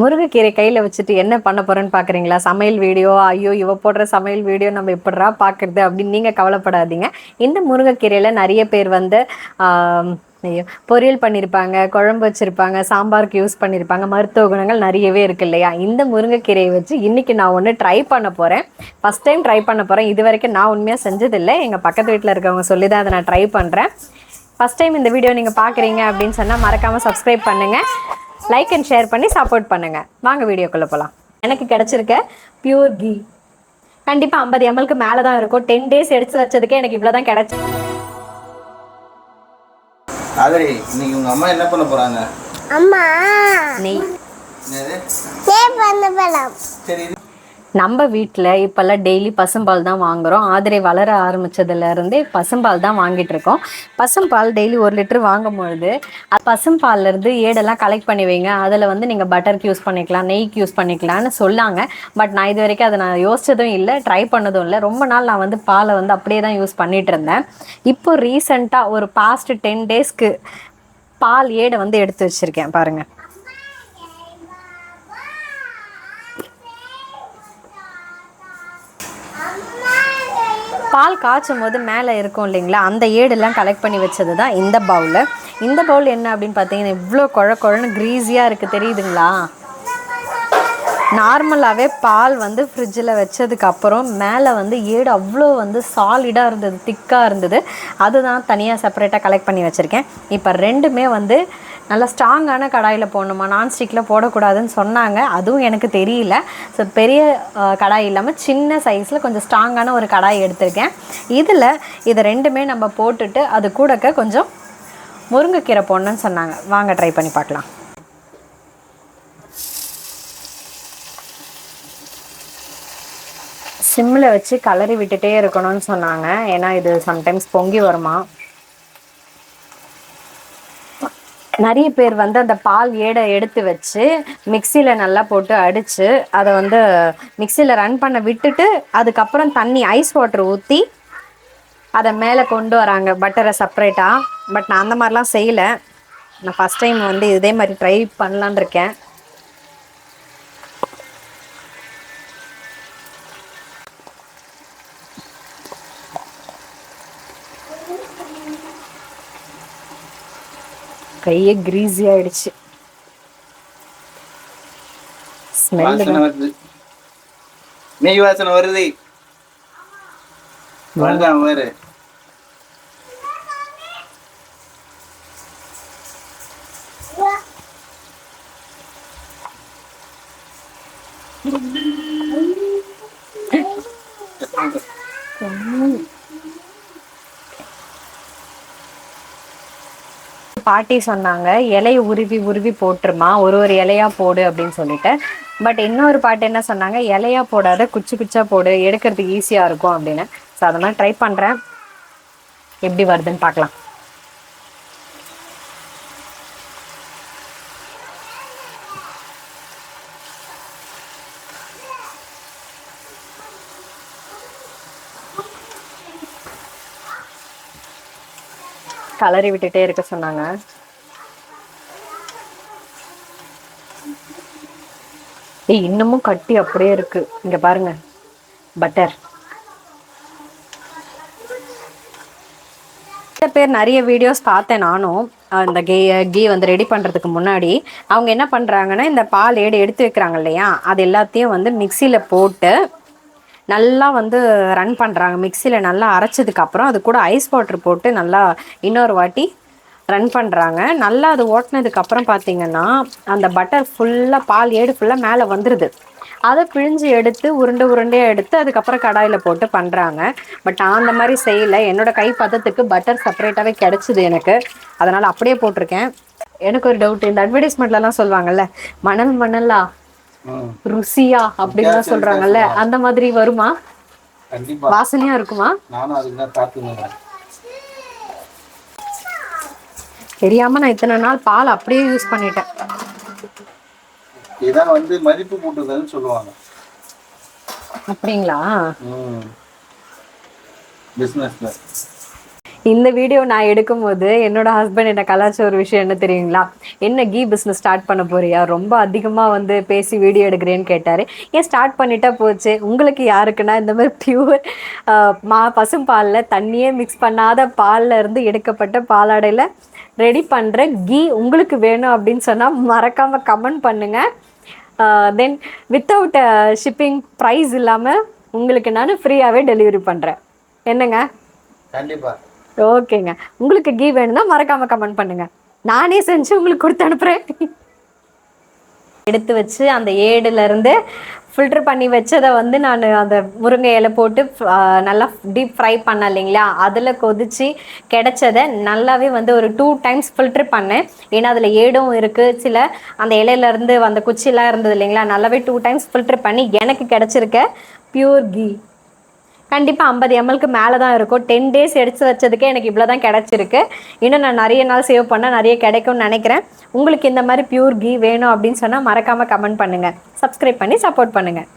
முருங்கைக்கீரை கையில் வச்சுட்டு என்ன பண்ண போகிறேன்னு பார்க்குறீங்களா சமையல் வீடியோ ஐயோ இவ போடுற சமையல் வீடியோ நம்ம எப்படா பார்க்குறது அப்படின்னு நீங்கள் கவலைப்படாதீங்க. இந்த முருங்கைக்கீரையில் நிறைய பேர் வந்து ஐயோ பொரியல் பண்ணியிருப்பாங்க குழம்பு வச்சுருப்பாங்க சாம்பாருக்கு யூஸ் பண்ணியிருப்பாங்க மருத்துவ குணங்கள் நிறையவே இருக்கு இல்லையா? இந்த முருங்கைக்கீரையை வச்சு இன்றைக்கி நான் ஒன்று ட்ரை பண்ண போகிறேன் ஃபஸ்ட் டைம் ட்ரை பண்ண போகிறேன் இது வரைக்கும் நான் உண்மையாக செஞ்சதில்லை. எங்கள் பக்கத்து வீட்டில் இருக்கவங்க சொல்லி தான் அதை நான் ட்ரை பண்ணுறேன் ஃபஸ்ட் டைம் இந்த வீடியோ நீங்கள் பார்க்குறீங்க அப்படின்னு சொன்னால் மறக்காமல் சப்ஸ்கிரைப் பண்ணுங்கள் லைக் அண்ட் ஷேர் பண்ணி சப்போர்ட் பண்ணுங்கள் வாங்க வீடியோக்குள்ளே போகலாம் எனக்கு கிடச்சிருக்க பியூர் கீ கண்டிப்பாக ஐம்பது எம்எல்க்கு மேலே தான் இருக்கும். டென் டேஸ் எடுத்து வச்சதுக்கே எனக்கு இவ்வளோ தான் கிடச்சி. ஆதரி இன்னைக்கு உங்க அம்மா என்ன பண்ண போறாங்க? அம்மா. நெய். பண்ண போலாம். சரி இது நம்ம வீட்டில் இப்போல்லாம் டெய்லி பசும்பால் தான் வாங்குகிறோம் ஆதிரை வளர ஆரம்பிச்சதுலேருந்தே பசும்பால் தான் வாங்கிட்டு இருக்கோம். பசும்பால் டெய்லி ஒரு லிட்டர் வாங்கும் பொழுது அது பசும்பால்லேருந்து ஏடெல்லாம் கலெக்ட் பண்ணி வைங்க. அதில் வந்து நீங்கள் பட்டருக்கு யூஸ் பண்ணிக்கலாம் நெய்க்கு யூஸ் பண்ணிக்கலாம்னு சொன்னாங்க பட் நான் இது வரைக்கும் அதை நான் யோசிச்சதும் இல்லை ட்ரை பண்ணதும் இல்லை. ரொம்ப நாள் நான் வந்து பாலை வந்து அப்படியே தான் யூஸ் பண்ணிட்டு இருந்தேன். இப்போ ரீசெண்டாக ஒரு பாஸ்ட் டென் டேஸ்க்கு பால் ஏடை வந்து எடுத்து வச்சுருக்கேன் பாருங்கள் பால் காய்ச்சும் போது மேலே இருக்கும் இல்லைங்களா? அந்த ஏடெல்லாம் கலெக்ட் பண்ணி வச்சது தான் இந்த பவுலு இந்த பவுல் என்ன அப்படின்னு பார்த்தீங்கன்னா இவ்வளோ குழ குழன்னு க்ரீஸியாக இருக்குது தெரியுதுங்களா? நார்மலாகவே பால் வந்து ஃப்ரிட்ஜில் வச்சதுக்கப்புறம் மேலே வந்து ஏடு அவ்வளோ வந்து சாலிடாக இருந்தது திக்காக இருந்தது. அதுதான் தனியாக செப்பரேட்டாக கலெக்ட் பண்ணி வச்சுருக்கேன். இப்போ ரெண்டுமே வந்து நல்லா ஸ்ட்ராங்கான கடாயில் போடணுமா? நான்ஸ்டிக்கில் போடக்கூடாதுன்னு சொன்னாங்க. அதுவும் எனக்கு தெரியல. ஸோ பெரிய கடாய் இல்லாமல் சின்ன சைஸில் கொஞ்சம் ஸ்ட்ராங்கான ஒரு கடாய் எடுத்திருக்கேன். இதில் இதை ரெண்டுமே நம்ம போட்டுட்டு அது கூடக்க கொஞ்சம் முருங்கைக்கீரை போடணும்னு சொன்னாங்க. வாங்க ட்ரை பண்ணி பார்க்கலாம். சிம்மில் வச்சு கலரி விட்டுட்டே இருக்கணும்னு சொன்னாங்க. ஏன்னா இது சம்டைம்ஸ் பொங்கி வருமா? நிறைய பேர் வந்து அந்த பால் ஏடை எடுத்து வச்சு மிக்சியில் நல்லா போட்டு அடித்து அதை வந்து மிக்சியில் ரன் பண்ண விட்டுட்டு அதுக்கப்புறம் தண்ணி ஐஸ் வாட்டர் ஊற்றி அதை மேலே கொண்டு வராங்க. பட்டரை செப்பரேட்டாக பட் நான் அந்த மாதிரிலாம் செய்யலை. நான் ஃபஸ்ட் டைம் வந்து இதே மாதிரி ட்ரை பண்ணலான் இருக்கேன். கையே கிரீஸி ஆயிடுச்சு. ஸ்மெல் வருது. நெய் வாசனை வருது. வேண்டாம் வேறு பாட்டி சொன்னாங்க இலையை உருவி உருவி போட்டுருமா ஒரு ஒரு இலையா போடு அப்படின்னு சொல்லிட்டு. பட் இன்னொரு பாட்டு என்ன சொன்னாங்க இலையா போடாத குச்சி குச்சா போடு எடுக்கிறதுக்கு ஈஸியாக இருக்கும் அப்படின்னு. ஸோ அதெல்லாம் மாதிரி ட்ரை பண்ணுறேன் எப்படி வருதுன்னு பார்க்கலாம். கலரி விட்டுட்டே இருக்க சொன்னாங்க. ஏய் இன்னமும் கட்டி அப்படியே இருக்கு. இங்க பாருங்க. பட்டர் சில பேர் நிறைய வீடியோஸ் பார்த்தேன் நானும். அந்த இந்த கே கீ வந்து ரெடி பண்ணுறதுக்கு முன்னாடி. அவங்க என்ன பண்ணுறாங்கன்னா இந்த பால் ஏடு எடுத்து வைக்கிறாங்க இல்லையா? அது எல்லாத்தையும் வந்து மிக்சியில் போட்டு நல்லா வந்து ரன் பண்ணுறாங்க மிக்சியில் நல்லா அரைச்சதுக்கப்புறம் அது கூட ஐஸ் வாட்டர் போட்டு நல்லா இன்னொரு வாட்டி ரன் பண்ணுறாங்க நல்லா அது ஓட்டினதுக்கப்புறம் பார்த்தீங்கன்னா அந்த பட்டர் ஃபுல்லாக பால் ஏடு ஃபுல்லாக மேலே வந்துடுது அதை பிழிஞ்சு எடுத்து உருண்டை உருண்டையாக எடுத்து அதுக்கப்புறம் கடாயில் போட்டு பண்ணுறாங்க பட் நான் அந்த மாதிரி செய்யலை. என்னோடய கை பதத்துக்கு பட்டர் செப்பரேட்டாகவே கிடச்சிது எனக்கு. அதனால் அப்படியே போட்டிருக்கேன். எனக்கு ஒரு டவுட் இந்த அட்வர்டைஸ்மெண்ட்லலாம் சொல்லுவாங்கல்ல மணல் மணலா? ருசியா அப்படின்லாம் சொல்றாங்கல்ல? அந்த மாதிரி வருமா? வாசனையா இருக்குமா? தெரியாம நான் இத்தனை நாள் பால் அப்படியே யூஸ் பண்ணிட்டேன். இதான் வந்து மதிப்பு கூட்டுதல்னு சொல்லுவாங்க. அப்படிங்களா? ம். பிஸ்னஸ்ல இந்த வீடியோ நான் எடுக்கும்போது என்னோட ஹஸ்பண்ட் என்ன கலாச்ச ஒரு விஷயம் என்ன தெரியுங்களா? என்ன கீ பிஸ்னஸ் ஸ்டார்ட் பண்ண போறியா? ரொம்ப அதிகமாக வந்து பேசி வீடியோ எடுக்கிறேன்னு கேட்டார். ஏன் ஸ்டார்ட் பண்ணிட்டா போச்சு? உங்களுக்கு யாருக்குன்னா இந்த மாதிரி பியூர் மா பசும்பாலில் தண்ணியே மிக்ஸ் பண்ணாத பால்ல இருந்து எடுக்கப்பட்ட பாலாடையில் ரெடி பண்ணுற கீ உங்களுக்கு வேணும் அப்படின்னு சொன்னால் மறக்காமல் கமெண்ட் பண்ணுங்கள் தென் வித்தவுட் ஷிப்பிங் ப்ரைஸ் இல்லாமல் உங்களுக்கு நான் ஃப்ரீயாகவே டெலிவரி பண்ணுறேன் என்னங்க? கண்டிப்பாக ஓகேங்க. உங்களுக்கு கீ வேணும்னா மறக்காம கமெண்ட் பண்ணுங்க. நானே செஞ்சு உங்களுக்கு கொடுத்து அனுப்புறேன். எடுத்து வச்சு அந்த ஏடுல இருந்து ஃபில்டர் பண்ணி வச்சதை வந்து நான் அந்த முருங்கை இலை போட்டு நல்லா டீப் ஃப்ரை பண்ணேன் இல்லைங்களா? அதில் கொதிச்சு கிடச்சதை நல்லாவே வந்து ஒரு டூ டைம்ஸ் ஃபில்டர் பண்ணேன். ஏன்னா அதில் ஏடும் இருக்குது சில அந்த இலையிலேருந்து அந்த குச்சிலாம் இருந்தது இல்லைங்களா? நல்லாவே டூ டைம்ஸ் ஃபில்டர் பண்ணி எனக்கு கிடச்சிருக்க பியூர் கீ கண்டிப்பாக ஐம்பது எம்எல்க்கு மேலே தான் இருக்கும். டென் டேஸ் எடுத்து வச்சதுக்கே எனக்கு இவ்வளோ தான் கிடச்சிருக்கு. இன்னும் நான் நிறைய நாள் சேவ் பண்ணால் நிறைய கிடைக்கும்னு நினைக்கிறேன். உங்களுக்கு இந்த மாதிரி பியூர் கீ வேணும் அப்படின்னு சொன்னால் மறக்காமல் கமெண்ட் பண்ணுங்கள் சப்ஸ்கிரைப் பண்ணி சப்போர்ட் பண்ணுங்கள்